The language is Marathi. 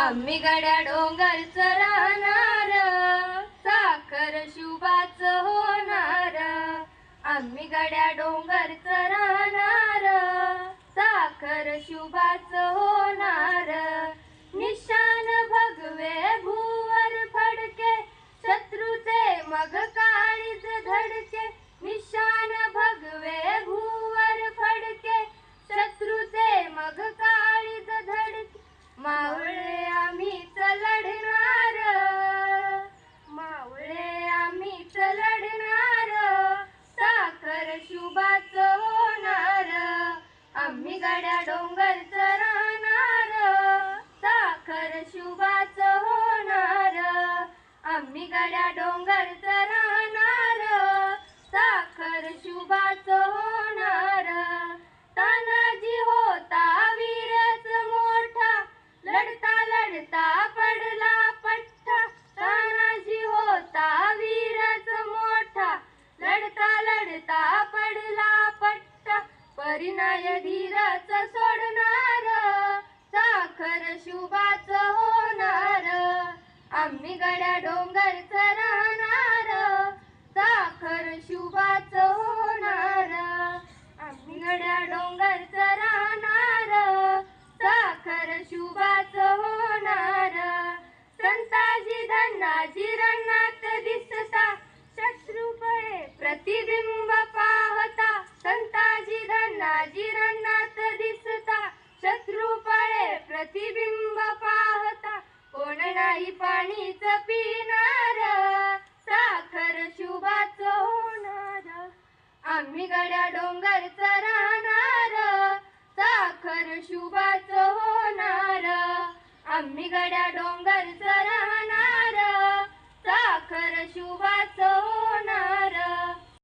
आम्ही गड्या डोंगर राहणार. साखर शुभाच होणार. आम्ही गड्या डोंगर राहणार. साखर शुभाच होणार. आम्ही डोंगरच राहणार साखर शुभाच होणार. तानाजी होता वीरच मोठा लढता लढता पडला पठ्ठा तानाजी होता वीरच मोठा लढता लढता पडला पट्टा. परिणाय धीरच सोडणार साखर शुभाच आम्ही गड्या डोंगरच राहणार. साखर शुभाच होणार. आम्ही गड्या डोंगरच राहणार. साखर शुभाच होणार. संताजी धन्नाजी रणात दिसता. शत्रुपळे प्रतिबिंब पाहता. संताजी धन्नाजी रणात दिसता. शत्रुपळे प्रतिबिंब कोण पाणीच पिणार साखर शुभाच होणार. आम्ही गड्या डोंगरच राहणार साखर शुभाच होणार. आम्ही गड्या डोंगरच राहणार साखर शुभाच होणार